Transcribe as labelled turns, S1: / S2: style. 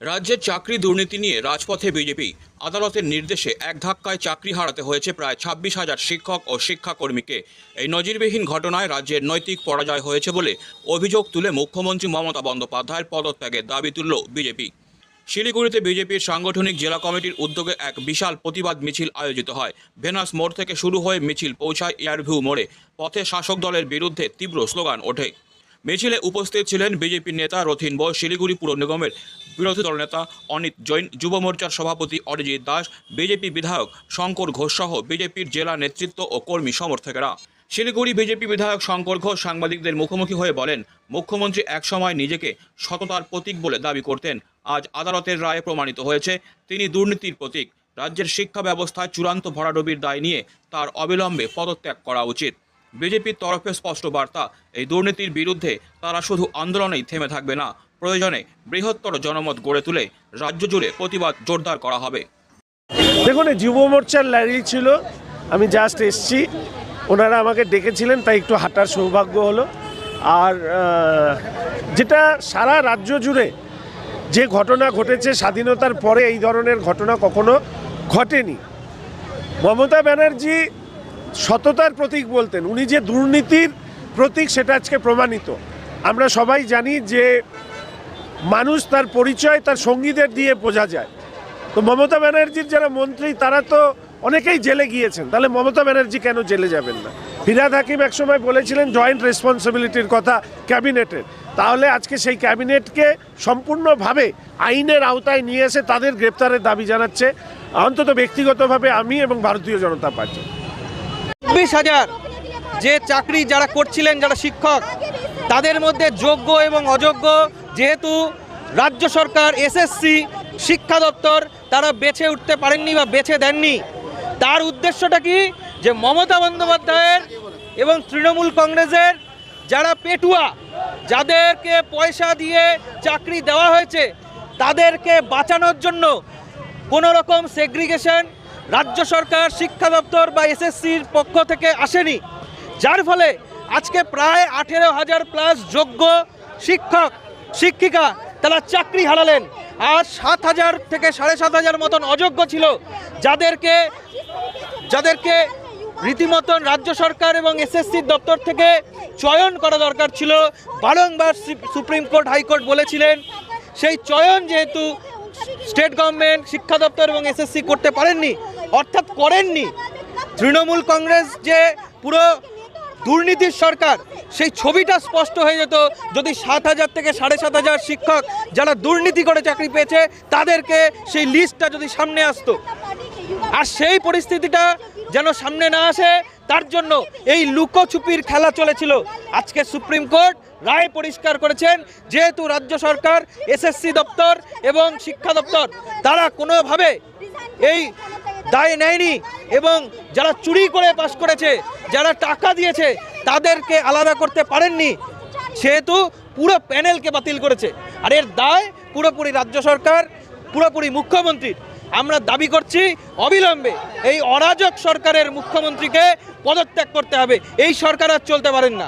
S1: রাজ্যের চাকরি দুর্নীতি নিয়ে রাজপথে বিজেপি। আদালতের নির্দেশে এক ধাক্কায় চাকরি হারাতে হয়েছে প্রায় ছাব্বিশ হাজার শিক্ষক ও শিক্ষাকর্মীকে। এই নজিরবিহীন ঘটনায় রাজ্যের নৈতিক পরাজয় হয়েছে বলে অভিযোগ তুলে মুখ্যমন্ত্রী মমতা বন্দ্যোপাধ্যায়ের পদত্যাগের দাবি তুলল বিজেপি। শিলিগুড়িতে বিজেপির সাংগঠনিক জেলা কমিটির উদ্যোগে এক বিশাল প্রতিবাদ মিছিল আয়োজিত হয়। ভেনাস মোড় থেকে শুরু হয়ে মিছিল পৌঁছায় এয়ারভিউ মোড়ে। পথে শাসক দলের বিরুদ্ধে তীব্র স্লোগান ওঠে। মিছিলে উপস্থিত ছিলেন বিজেপির নেতা রথিন বয় শিলিগুড়ি পুর নিগমের বিরোধী দলনেতা অনিত জৈন, যুব মোর্চার সভাপতি অরিজিৎ দাস, বিজেপি বিধায়ক শঙ্কর ঘোষ সহ বিজেপির জেলা নেতৃত্ব ও কর্মী সমর্থকেরা। শিলিগুড়ি বিজেপি বিধায়ক শঙ্কর ঘোষ সাংবাদিকদের মুখোমুখি হয়ে বলেন, মুখ্যমন্ত্রী একসময় নিজেকে সততার প্রতীক বলে দাবি করতেন। আজ আদালতের রায়ে প্রমাণিত হয়েছে, তিনি দুর্নীতির প্রতীক। রাজ্যের শিক্ষা ব্যবস্থায় চূড়ান্ত ভরাডুবির দায় নিয়ে তার অবিলম্বে পদত্যাগ করা উচিত। বিজেপির তরফে স্পষ্ট বার্তা, এই দুর্নীতির বিরুদ্ধে তারা শুধু আন্দোলনেই থেমে থাকবে না, প্রয়োজনে বৃহত্তর জনমত গড়ে তুলে রাজ্য জুড়ে প্রতিবাদ জোরদার করা হবে।
S2: দেখুন যুব মোর্চার র্যালি ছিল, আমি জাস্ট এসছি, ওনারা আমাকে ডেকেছিলেন, তাই একটু হাঁটার সৌভাগ্য হলো। আর যেটা সারা রাজ্য জুড়ে যে ঘটনা ঘটেছে, স্বাধীনতার পরে এই ধরনের ঘটনা কখনো ঘটেনি। মমতা ব্যানার্জি সততার প্রতীক বলতেন। উনি যে দুর্নীতির প্রতীক, সেটা আজকে প্রমাণিত। আমরা সবাই জানি যে মানুষ তার পরিচয়, তার সঙ্গীদের দিয়ে বোঝা যায়। তো মমতা ব্যানার্জির যারা মন্ত্রী, তারা তো অনেকেই জেলে গিয়েছেন। তাহলে মমতা ব্যানার্জি কেন জেলে যাবেন না? ফিরাদ হাকিম একসময় বলেছিলেন জয়েন্ট রেসপন্সিবিলিটির কথা ক্যাবিনেটের। তাহলে আজকে সেই ক্যাবিনেটকে সম্পূর্ণভাবে আইনের আওতায় নিয়ে এসে তাদের গ্রেপ্তারের দাবি জানাচ্ছে। অন্তত ব্যক্তিগতভাবে আমি এবং ভারতীয় জনতা পার্টি।
S3: চব্বিশ হাজার যে চাকরি যারা করছিলেন, যারা শিক্ষক, তাদের মধ্যে যোগ্য এবং অযোগ্য যেহেতু রাজ্য সরকার এসএসসি শিক্ষা দপ্তর, তারা বেছে উঠতে পারেননি বা বেছে দেননি। তার উদ্দেশ্যটা কি? যে মমতা বন্দ্যোপাধ্যায়ের এবং তৃণমূল কংগ্রেসের যারা পেটুয়া, যাদেরকে পয়সা দিয়ে চাকরি দেওয়া হয়েছে, তাদেরকে বাঁচানোর জন্য কোনো রকম সেগ্রিগেশন রাজ্য সরকার, শিক্ষা দপ্তর বা এসএসসির পক্ষ থেকে আসেনি। যার ফলে আজকে প্রায় আঠেরো হাজার প্লাস যোগ্য শিক্ষক, শিক্ষিকা তারা চাকরি হারালেন। আর সাত হাজার থেকে সাড়ে সাত হাজার মতন অযোগ্য ছিল যাদেরকে যাদেরকে রীতিমতন রাজ্য সরকার এবং এসএসসির দপ্তর থেকে চয়ন করা দরকার ছিল। বারংবার সুপ্রিম কোর্ট হাইকোর্ট বলেছিলেন, সেই চয়ন যেহেতু স্টেট গভর্নমেন্ট শিক্ষা দপ্তর এবং এসএসসি করতে পারেননি অর্থাৎ করেননি। তৃণমূল কংগ্রেস যে পুরো দুর্নীতির সরকার, সেই ছবিটা স্পষ্ট হয়ে যেত যদি সাত হাজার থেকে সাড়ে সাত হাজার শিক্ষক যারা দুর্নীতি করে চাকরি পেয়েছে, তাদেরকে সেই লিস্টটা যদি সামনে আসতো। আর সেই পরিস্থিতিটা যেন সামনে না আসে, তার জন্য এই লুকোছুপির খেলা চলেছিল। আজকে সুপ্রিম কোর্ট রায় পরিষ্কার করেছেন, যেহেতু রাজ্য সরকার, এসএসসি দপ্তর এবং শিক্ষা দপ্তর, তারা কোনোভাবে এই দায় নেয়নি এবং যারা চুরি করে পাশ করেছে, যারা টাকা দিয়েছে, তাদেরকে আলাদা করতে পারেননি। সেহেতু পুরো প্যানেলকে বাতিল করেছে। আর এর দায় পুরোপুরি রাজ্য সরকার, পুরোপুরি মুখ্যমন্ত্রীর। আমরা দাবি করছি, অবিলম্বে এই অরাজক সরকারের মুখ্যমন্ত্রীকে পদত্যাগ করতে হবে। এই সরকার আর চলতে পারেন না।